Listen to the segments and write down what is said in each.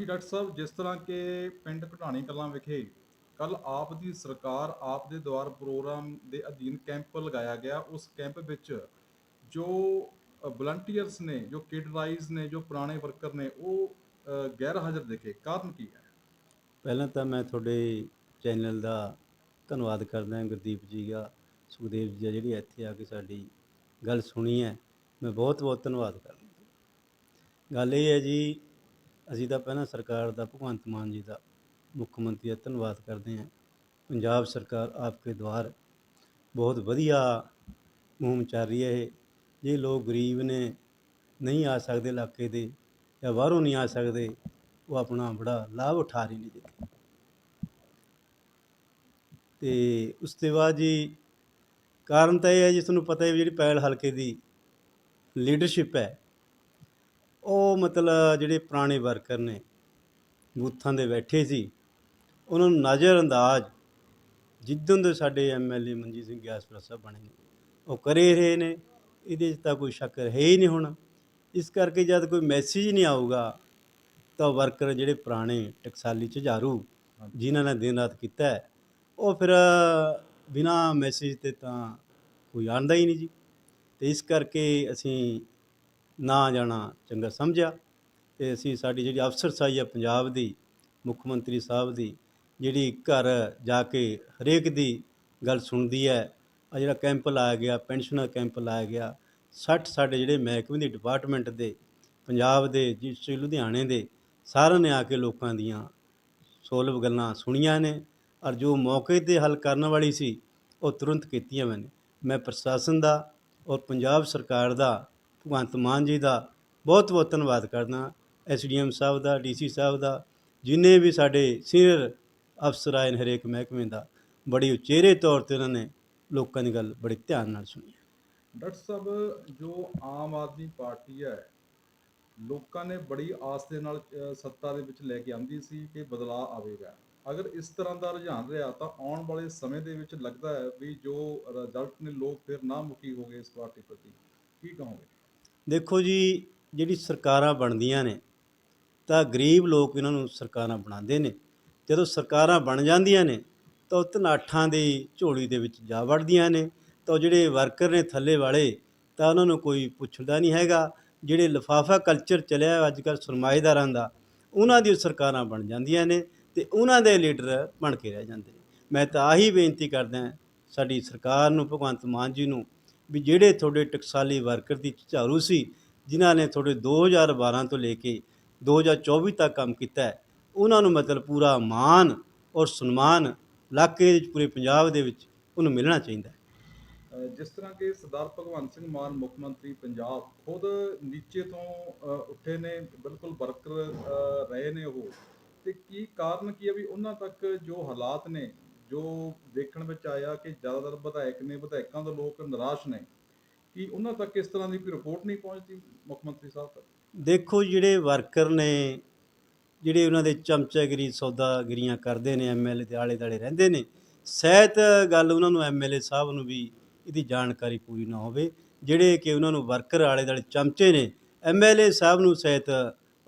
ਹਾਂਜੀ ਡਾਕਟਰ ਸਾਹਿਬ, ਜਿਸ ਤਰ੍ਹਾਂ ਕਿ ਪਿੰਡ ਘਟਾਣੀ ਕਲਾਂ ਵਿਖੇ ਕੱਲ ਆਪ ਦੀ ਸਰਕਾਰ ਆਪ ਦੇ ਦੁਆਰ ਪ੍ਰੋਗਰਾਮ ਦੇ ਅਧੀਨ ਕੈਂਪ ਲਗਾਇਆ ਗਿਆ। ਉਸ ਕੈਂਪ ਵਿੱਚ ਜੋ ਵਲੰਟੀਅਰਸ ਨੇ, ਜੋ ਕਿਡਰਾਈਜ਼ ਨੇ, ਜੋ ਪੁਰਾਣੇ ਵਰਕਰ ਨੇ, ਉਹ ਗੈਰ ਹਾਜ਼ਰ ਦਿਖੇ। ਕਾਰਨ ਕੀ ਹੈ? ਪਹਿਲਾਂ ਤਾਂ ਮੈਂ ਤੁਹਾਡੇ ਚੈਨਲ ਦਾ ਧੰਨਵਾਦ ਕਰਦਾ ਹਾਂ, ਗੁਰਦੀਪ ਜੀ ਦਾ, ਸੁਖਦੇਵ ਜੀ ਦਾ, ਜਿਹੜੀ ਇੱਥੇ ਆ ਕੇ ਸਾਡੀ ਗੱਲ ਸੁਣੀ ਹੈ। ਮੈਂ ਬਹੁਤ ਬਹੁਤ ਧੰਨਵਾਦ ਕਰਦਾ। ਗੱਲ ਇਹ ਹੈ ਜੀ ਅਸੀਂ ਤਾਂ ਪਹਿਲਾਂ ਸਰਕਾਰ ਦਾ, ਭਗਵੰਤ ਮਾਨ ਜੀ ਦਾ ਮੁੱਖ ਮੰਤਰੀ ਦਾ ਧੰਨਵਾਦ ਕਰਦੇ ਹਾਂ। ਪੰਜਾਬ ਸਰਕਾਰ ਆਪਕੇ ਦੁਆਰ ਬਹੁਤ ਵਧੀਆ ਮੁਹਿੰਮ ਚੱਲ ਰਹੀ ਹੈ ਇਹ। ਜੇ ਲੋਕ ਗਰੀਬ ਨੇ ਨਹੀਂ ਆ ਸਕਦੇ ਇਲਾਕੇ ਦੇ ਜਾਂ ਬਾਹਰੋਂ ਨਹੀਂ ਆ ਸਕਦੇ, ਉਹ ਆਪਣਾ ਬੜਾ ਲਾਭ ਉਠਾ ਰਹੇ ਨੇ ਜੀ। ਤੇ ਉਸ ਤੋਂ ਬਾਅਦ ਜੀ, ਕਾਰਨ ਤਾਂ ਇਹ ਹੈ ਜੀ, ਤੁਹਾਨੂੰ ਪਤਾ ਹੈ ਵੀ ਜਿਹੜੀ ਪੈਲ ਹਲਕੇ ਦੀ ਲੀਡਰਸ਼ਿਪ ਹੈ ਉਹ ਮਤਲਬ ਜਿਹੜੇ ਪੁਰਾਣੇ ਵਰਕਰ ਨੇ, ਬੂਥਾਂ ਦੇ ਬੈਠੇ ਸੀ, ਉਹਨਾਂ ਨੂੰ ਨਜ਼ਰ ਅੰਦਾਜ਼ ਜਿੱਦਣ ਦੇ ਸਾਡੇ ਐਮਐਲਏ ਮਨਜੀਤ ਸਿੰਘ ਗਿਆਸਪੁਰਾ ਸਾਹਿਬ ਬਣੇ ਨੇ, ਉਹ ਕਰੇ ਰਹੇ ਨੇ, ਇਹਦੇ 'ਚ ਤਾਂ ਕੋਈ ਸ਼ੱਕ ਹੈ ਹੀ ਨਹੀਂ ਹੁਣ। ਇਸ ਕਰਕੇ ਜਦ ਕੋਈ ਮੈਸੇਜ ਨਹੀਂ ਆਊਗਾ, ਤਾਂ ਵਰਕਰ ਜਿਹੜੇ ਪੁਰਾਣੇ ਟਕਸਾਲੀ ਝਾਰੂ ਜਿਨ੍ਹਾਂ ਨੇ ਦਿਨ ਰਾਤ ਕੀਤਾ ਉਹ ਫਿਰ ਬਿਨਾ ਮੈਸੇਜ ਤੇ ਤਾਂ ਕੋਈ ਆਂਦਾ ਹੀ ਨਹੀਂ ਜੀ। ਤੇ ਇਸ ਕਰਕੇ ਅਸੀਂ ਨਾ ਜਾਣਾ ਚੰਗਾ ਸਮਝਿਆ ਤੇ ਅਸੀਂ ਸਾਡੀ ਜਿਹੜੀ ਅਫਸਰਸ਼ਾਹੀ ਹੈ ਪੰਜਾਬ ਦੀ, ਮੁੱਖ ਮੰਤਰੀ ਸਾਹਿਬ ਦੀ, ਜਿਹੜੀ ਘਰ ਜਾ ਕੇ ਹਰੇਕ ਦੀ ਗੱਲ ਸੁਣਦੀ ਹੈ ਆ ਜਿਹੜਾ ਕੈਂਪ ਲਾਇਆ ਗਿਆ, ਪੈਨਸ਼ਨਰ ਕੈਂਪ ਲਾਇਆ ਗਿਆ 60 ਸਾਡੇ ਜਿਹੜੇ ਮਹਿਕਮੇ ਦੇ ਡਿਪਾਰਟਮੈਂਟ ਦੇ, ਪੰਜਾਬ ਦੇ, ਜਿਸ ਲੁਧਿਆਣੇ ਦੇ, ਸਾਰਿਆਂ ਨੇ ਆ ਕੇ ਲੋਕਾਂ ਦੀਆਂ ਸੋਲਵ ਗੱਲਾਂ ਸੁਣੀਆਂ ਨੇ ਔਰ ਜੋ ਮੌਕੇ ਤੇ ਹੱਲ ਕਰਨ ਵਾਲੀ ਸੀ, ਉਹ ਤੁਰੰਤ ਕੀਤੀਆਂ ਮੈਨੇ। ਮੈਂ ਪ੍ਰਸ਼ਾਸਨ ਦਾ ਔਰ ਪੰਜਾਬ ਸਰਕਾਰ ਦਾ ਭਗਵੰਤ ਮਾਨ ਜੀ ਦਾ ਬਹੁਤ ਬਹੁਤ ਧੰਨਵਾਦ ਕਰਦਾ ਐਸਡੀਐਮ ਸਾਹਿਬ ਦਾ, ਡੀਸੀ ਸਾਹਿਬ ਦਾ, ਜਿਨੇ ਵੀ ਸਾਡੇ ਸੀਨੀਅਰ ਅਫਸਰ ਆਏ ਨੇ ਹਰੇਕ ਮਹਿਕਮੇ ਦਾ, ਬੜੀ ਉਚੇਰੇ ਤੌਰ ਤੇ ਉਹਨਾਂ ਨੇ ਲੋਕਾਂ ਦੀ ਗੱਲ ਬੜੇ ਧਿਆਨ ਨਾਲ ਸੁਣੀ ਡਾਕਟਰ ਸਾਹਿਬ, ਜੋ ਆਮ ਆਦਮੀ ਪਾਰਟੀ ਹੈ, ਲੋਕਾਂ ਨੇ ਬੜੀ ਆਸ ਦੇ ਨਾਲ ਸੱਤਾ ਦੇ ਵਿੱਚ ਲੈ ਕੇ ਆਂਦੀ ਸੀ ਕਿ ਬਦਲਾਅ ਆਵੇਗਾ। ਅਗਰ ਇਸ ਤਰ੍ਹਾਂ ਦਾ ਰੁਝਾਨ ਰਿਹਾ ਤਾਂ ਆਉਣ ਵਾਲੇ ਸਮੇਂ ਦੇ ਵਿੱਚ ਲੱਗਦਾ ਹੈ ਵੀ ਜੋ ਰਿਜ਼ਲਟ ਨੇ ਲੋਕ ਫਿਰ ਨਾ ਮੁਖੀ ਹੋ ਗਏ ਇਸ ਪਾਰਟੀ ਪ੍ਰਤੀ। ਕੀ ਕਹੋਗੇ? ਦੇਖੋ ਜੀ, ਜਿਹੜੀ ਸਰਕਾਰਾਂ ਬਣਦੀਆਂ ਨੇ, ਤਾਂ ਗਰੀਬ ਲੋਕ ਇਹਨਾਂ ਨੂੰ ਸਰਕਾਰਾਂ ਬਣਾਉਂਦੇ ਨੇ। ਜਦੋਂ ਸਰਕਾਰਾਂ ਬਣ ਜਾਂਦੀਆਂ ਨੇ, ਤਾਂ ਉਹ ਤਨਾਠਾਂ ਦੀ ਝੋਲੀ ਦੇ ਵਿੱਚ ਜਾ ਵੜਦੀਆਂ ਨੇ। ਤਾਂ ਉਹ ਜਿਹੜੇ ਵਰਕਰ ਨੇ ਥੱਲੇ ਵਾਲੇ, ਤਾਂ ਉਹਨਾਂ ਨੂੰ ਕੋਈ ਪੁੱਛਦਾ ਨਹੀਂ ਹੈਗਾ। ਜਿਹੜੇ ਲਿਫਾਫਾ ਕਲਚਰ ਚੱਲਿਆ ਅੱਜ ਕੱਲ੍ਹ ਸਰਮਾਏਦਾਰਾਂ ਦਾ, ਉਹਨਾਂ ਦੀ ਸਰਕਾਰਾਂ ਬਣ ਜਾਂਦੀਆਂ ਨੇ ਤੇ ਉਹਨਾਂ ਦੇ ਲੀਡਰ ਬਣ ਕੇ ਰਹਿ ਜਾਂਦੇ ਨੇ। ਮੈਂ ਤਾਂ ਆਹੀ ਬੇਨਤੀ ਕਰਦਾ ਸਾਡੀ ਸਰਕਾਰ ਨੂੰ, ਭਗਵੰਤ ਮਾਨ ਜੀ ਨੂੰ ਵੀ ਜਿਹੜੇ ਤੁਹਾਡੇ ਟਕਸਾਲੀ ਵਰਕਰ ਦੀ ਝਾਰੂ ਸੀ, ਜਿਨ੍ਹਾਂ ਨੇ ਤੁਹਾਡੇ 2012 ਤੋਂ ਲੈ ਕੇ 2024 ਤੱਕ ਕੰਮ ਕੀਤਾ ਉਹਨਾਂ ਨੂੰ ਮਤਲਬ ਪੂਰਾ ਮਾਣ ਔਰ ਸਨਮਾਨ ਇਲਾਕੇ ਦੇ ਵਿੱਚ, ਪੂਰੇ ਪੰਜਾਬ ਦੇ ਵਿੱਚ ਉਹਨੂੰ ਮਿਲਣਾ ਚਾਹੀਦਾ ਜਿਸ ਤਰ੍ਹਾਂ ਕਿ ਸਰਦਾਰ ਭਗਵੰਤ ਸਿੰਘ ਮਾਨ, ਮੁੱਖ ਮੰਤਰੀ ਪੰਜਾਬ, ਖੁਦ ਨੀਚੇ ਤੋਂ ਉੱਠੇ ਨੇ, ਬਿਲਕੁਲ ਵਰਕਰ ਰਹੇ ਨੇ ਉਹ। ਤੇ ਕੀ ਕਾਰਨ ਕੀ ਹੈ ਵੀ ਉਹਨਾਂ ਤੱਕ ਜੋ ਹਾਲਾਤ ਨੇ ਜੋ ਦੇਖਣ ਵਿੱਚ ਆਇਆ ਕਿ ਜ਼ਿਆਦਾਤਰ ਵਿਧਾਇਕ ਨੇ, ਵਿਧਾਇਕਾਂ ਦੇ ਲੋਕ ਨਿਰਾਸ਼ ਨੇ, ਕਿ ਉਹਨਾਂ ਤੱਕ ਇਸ ਤਰ੍ਹਾਂ ਦੀ ਕੋਈ ਰਿਪੋਰਟ ਨਹੀਂ ਪਹੁੰਚਦੀ ਮੁੱਖ ਮੰਤਰੀ ਸਾਹਿਬ ਤੱਕ? ਦੇਖੋ ਜਿਹੜੇ ਵਰਕਰ ਨੇ, ਜਿਹੜੇ ਉਹਨਾਂ ਦੇ ਚਮਚਾਗਿਰੀ, ਸੌਦਾਗਿਰੀਆਂ ਕਰਦੇ ਨੇ ਐਮਐਲਏ ਦੇ ਆਲੇ ਦਾਲੇ ਰਹਿੰਦੇ ਨੇ, ਸਹਿਤ ਗੱਲ ਉਹਨਾਂ ਨੂੰ ਐਮਐਲਏ ਸਾਹਿਬ ਨੂੰ ਵੀ ਇਹਦੀ ਜਾਣਕਾਰੀ ਪੂਰੀ ਨਾ ਹੋਵੇ, ਜਿਹੜੇ ਕਿ ਉਹਨਾਂ ਨੂੰ ਵਰਕਰ ਆਲੇ ਦਾਲੇ ਚਮਚੇ ਨੇ ਐਮਐਲਏ ਸਾਹਿਬ ਨੂੰ ਸਹਿਤ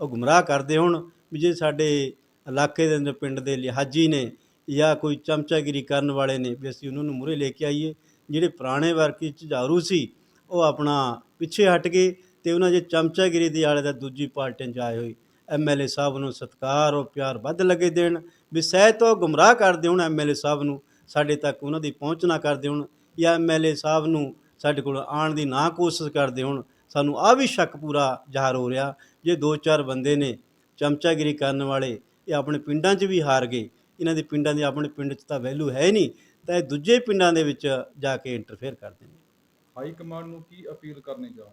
ਉਹ ਗੁੰਮਰਾਹ ਕਰਦੇ ਹੋਣ ਵੀ ਜੇ ਸਾਡੇ ਇਲਾਕੇ ਦੇ ਅੰਦਰ ਪਿੰਡ ਦੇ ਲਿਹਾਜੀ ਨੇ ਜਾਂ ਕੋਈ ਚਮਚਾਗਿਰੀ ਕਰਨ ਵਾਲੇ ਨੇ ਵੀ ਅਸੀਂ ਉਹਨਾਂ ਨੂੰ ਮੂਹਰੇ ਲੈ ਕੇ ਆਈਏ। ਜਿਹੜੇ ਪੁਰਾਣੇ ਵਰਕੀ ਝਾਰੂ ਸੀ, ਉਹ ਆਪਣਾ ਪਿੱਛੇ ਹਟ ਗਏ ਤੇ ਉਹਨਾਂ ਜੇ ਚਮਚਾਗਿਰੀ ਦੇ ਆਲੇ ਦਾ ਦੂਜੀ ਪਾਰਟੀਆਂ 'ਚ ਆਏ ਹੋਏ। ਐਮਐਲਏ ਸਾਹਿਬ ਨੂੰ ਸਤਿਕਾਰ ਔਰ ਪਿਆਰ ਵੱਧ ਲੱਗੇ ਦੇਣ। ਵੀ ਸਹਿ ਤੋਂ ਗੁੰਮਰਾਹ ਕਰਦੇ ਹੁਣ ਐਮਐਲਏ ਸਾਹਿਬ ਨੂੰ, ਸਾਡੇ ਤੱਕ ਉਹਨਾਂ ਦੀ ਪਹੁੰਚ ਨਾ ਕਰਦੇ ਹੁਣ ਜਾਂ ਐਮਐਲਏ ਸਾਹਿਬ ਨੂੰ ਸਾਡੇ ਕੋਲ ਆਉਣ ਦੀ ਨਾ ਕੋਸ਼ਿਸ਼ ਕਰਦੇ ਹੁਣ। ਸਾਨੂੰ ਆ ਵੀ ਸ਼ੱਕ ਪੂਰਾ ਜ਼ਾਹਰ ਹੋ ਰਿਹਾ। ਜੇ ਦੋ ਚਾਰ ਬੰਦੇ ਨੇ ਚਮਚਾਗਿਰੀ ਕਰਨ ਵਾਲੇ, ਇਹ ਆਪਣੇ ਪਿੰਡਾਂ 'ਚ ਵੀ ਹਾਰ ਗਏ ਇਹਨਾਂ ਦੇ ਪਿੰਡਾਂ ਦੀ ਆਪਣੇ ਪਿੰਡ 'ਚ ਤਾਂ ਵੈਲਿਊ ਹੈ ਨਹੀਂ ਤਾਂ ਇਹ ਦੂਜੇ ਪਿੰਡਾਂ ਦੇ ਵਿੱਚ ਜਾ ਕੇ ਇੰਟਰਫੇਅਰ ਕਰਦੇ ਨੇ। ਹਾਈ ਕਮਾਂਡ ਨੂੰ ਕੀ ਅਪੀਲ ਕਰਨੀ ਚਾਹੋ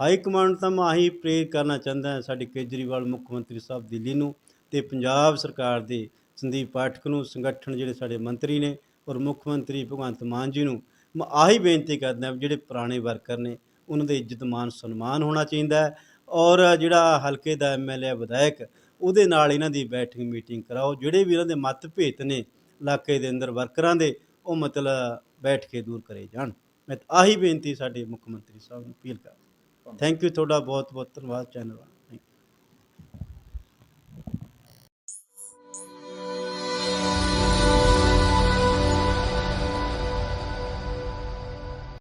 ਹਾਈ ਕਮਾਂਡ ਤਾਂ ਮੈਂ ਆਹੀ ਪ੍ਰੇਰ ਕਰਨਾ ਚਾਹੁੰਦਾ ਹਾਂ ਸਾਡੇ ਕੇਜਰੀਵਾਲ ਮੁੱਖ ਮੰਤਰੀ ਸਾਹਿਬ ਦਿੱਲੀ ਨੂੰ ਤੇ ਪੰਜਾਬ ਸਰਕਾਰ ਦੇ ਸੰਦੀਪ ਪਾਠਕ ਨੂੰ ਸੰਗਠਨ ਜਿਹੜੇ ਸਾਡੇ ਮੰਤਰੀ ਨੇ ਔਰ ਮੁੱਖ ਮੰਤਰੀ ਭਗਵੰਤ ਮਾਨ ਜੀ ਨੂੰ ਮੈਂ ਆਹੀ ਬੇਨਤੀ ਕਰਦਾ ਜਿਹੜੇ ਪੁਰਾਣੇ ਵਰਕਰ ਨੇ ਉਹਨਾਂ ਦੇ ਇੱਜ਼ਤ ਮਾਨ ਸਨਮਾਨ ਹੋਣਾ ਚਾਹੀਦਾ ਹੈ ਔਰ ਜਿਹੜਾ ਹਲਕੇ ਦਾ ਐਮਐਲਏ ਵਿਧਾਇਕ ਉਹਦੇ ਨਾਲ ਇਹਨਾਂ ਦੀ ਬੈਠਕ ਮੀਟਿੰਗ ਕਰਾਓ। ਜਿਹੜੇ ਵੀ ਇਹਨਾਂ ਦੇ ਮਤ ਭੇਤ ਨੇ ਇਲਾਕੇ ਦੇ ਅੰਦਰ ਵਰਕਰਾਂ ਦੇ ਉਹ ਮਤਲਬ ਬੈਠ ਕੇ ਦੂਰ ਕਰੇ ਜਾਣ। ਮੈਂ ਆਹੀ ਬੇਨਤੀ ਸਾਡੇ ਮੁੱਖ ਮੰਤਰੀ ਸਾਹਿਬ ਨੂੰ ਅਪੀਲ ਕਰਦਾ। ਥੈਂਕ ਯੂ ਤੁਹਾਡਾ ਬਹੁਤ ਬਹੁਤ ਧੰਨਵਾਦ। ਚੈਨਲ